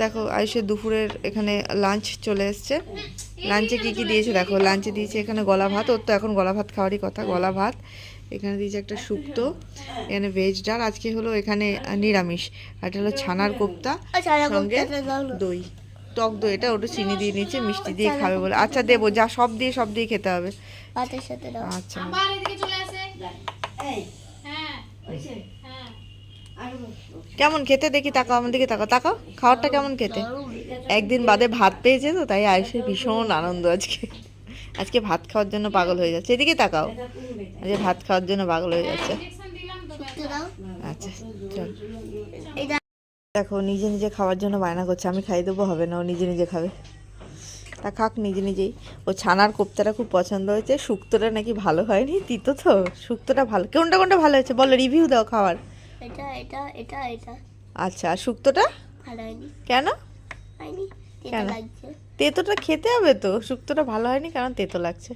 দেখো আয়ুষের দুপুরের এখানে লাঞ্চ চলে এসছে। লাঞ্চে কি কি দিয়েছে দেখো লাঞ্চে দিয়েছে এখানে গলা ভাত ওর তো এখন গলা ভাত খাওয়ারই কথা গলা ভাত। এখানে দিয়েছে একটা শুক্তো এখানে ভেজ ডাল আজকে হলো এখানে নিরামিষ। আর এটা হলো ছানার কোপ্তা আচ্ছা সঙ্গে দই। টক দই এটা ওটা চিনি দিয়ে নিচ্ছে মিষ্টি দিয়ে খাবে বলে। আচ্ছা দেবো যা সব দিয়ে সব দিয়ে খেতে হবে। সাথে আচ্ছা আবার এদিকে চলে আসে এই হ্যাঁ হয়েছে হ্যাঁ আর কেমন খেতে? দেখি তাকাও আমার দিকে তাকাও। তাকাও, খাবারটা কেমন খেতে? একদিন বাদে ভাত পেয়েছে তো, তাই আয়ুষের ভীষণ আনন্দ আজকে। আজকে ভাত খাওয়ার জন্য পাগল হয়ে যাচ্ছে। এদিকে তাকাও। আজকে ভাত খাওয়ার জন্য পাগল হয়ে যাচ্ছে। আচ্ছা চল। দেখো, নিজে নিজে খাওয়ার জন্য বায়না করছে। আমি খাই দেবো, হবে না, ও নিজে নিজে খাবে। তা খাক, নিজে নিজেই। ও ছানার কোপ্তাটা খুব পছন্দ হয়েছে। শুক্তোটা নাকি ভালো হয়নি, তিতো তো? শুক্তোটা ভালো কোনটা কোনটা ভালো হয়েছে? বলো রিভিউ দাও খাওয়ার। এটা এটা এটা এটা। আচ্ছা আর শুক্তোটা? ভালো হয়নি। কেন? হয়নি। তেতো? লাগছে। তেতোটা খেতে হবে তো। শুক্তোটা ভালো হয়নি কারণ তেতো লাগছে।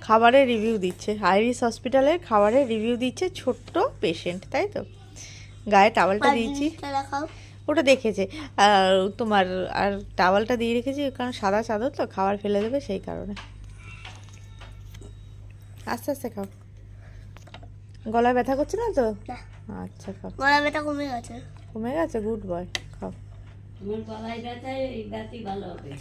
খাবারের রিভিউ দিচ্ছে। আইরিস হসপিটালের খাবারের রিভিউ দিচ্ছে ছোট্ট পেশেন্ট তাই তো? গায়ে টাওয়ালটা দিয়েছি। ওটা দেখেছে। আর তোমার আর টাওয়ালটা দিয়ে রেখেছি কারণ সাদা চাদর তো খাবার ফেলে দেবে সেই কারণে। আস্তে আস্তে খাও। গলায় ব্যথা করছে না। তো আচ্ছা খাও। গলা ব্যথা কমে গেছে। কমে গেছে? গুড বয় খাও। তোমার গলায় ব্যথা এই ব্যথাই ভালো হবে।